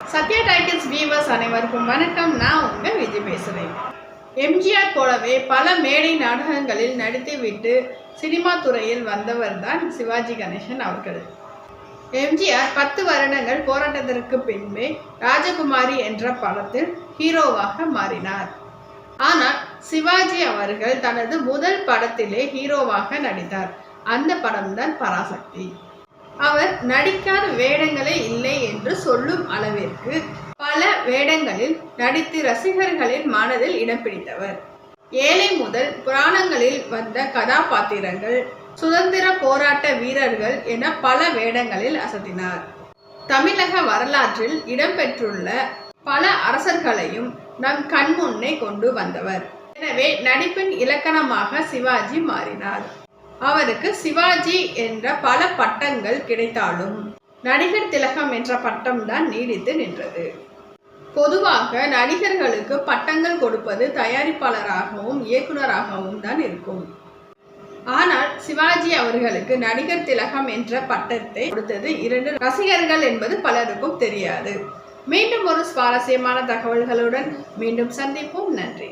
Sathya titles viewers அனைவருக்கும் வணக்கம். நான் உங்கள் விஜய் பேசுகிறேன் எம்ஜிஆர் போலவே பல மேடை நாடகங்களில் நடித்துவிட்டு சினிமா துறையில் வந்தவர் தான் சிவாஜி கணேசன் அவர்கள். எம்ஜிஆர் பத்து வருடங்கள் போராட்டத்திற்கு பின்பே ராஜகுமாரி என்ற படத்தில் ஹீரோவாக மாறினார். ஆனால் சிவாஜி அவர்கள் தனது முதல் படத்திலே ஹீரோவாக நடித்தார். அந்த படம்தான் பராசக்தி. அவர் நடிக்காத வேடங்களே இல்லை சொல்லும் அளவிற்கு பல வேடங்களில் நடித்து ரசிகர்களின் மனதில் இடம் பிடித்தவர். ஏழை முதல் புராணங்களில் வந்த கதாபாத்திரங்கள் சுதந்திர போராட்ட வீரர்கள் என பல வேடங்களில் அசத்தினார். தமிழக வரலாற்றில் இடம்பெற்றுள்ள பல அரசர்களையும் நம் கண்முன்னே கொண்டு வந்தவர். எனவே நடிப்பின் இலக்கணமாக சிவாஜி மாறினார். அவருக்கு சிவாஜி என்ற பல பட்டங்கள் கிடைத்தாலும் நடிகர் திலகம் என்ற பட்டம்தான் நீடித்து நின்றது. பொதுவாக நடிகர்களுக்கு பட்டங்கள் கொடுப்பது தயாரிப்பாளராகவும் இயக்குனராகவும் தான் இருக்கும். ஆனால் சிவாஜி அவர்களுக்கு நடிகர் திலகம் என்ற பட்டத்தை கொடுத்தது இரண்டு ரசிகர்கள் என்பது பலருக்கும் தெரியாது. மீண்டும் ஒரு சுவாரஸ்யமான தகவல்களுடன் மீண்டும் சந்திப்போம். நன்றி.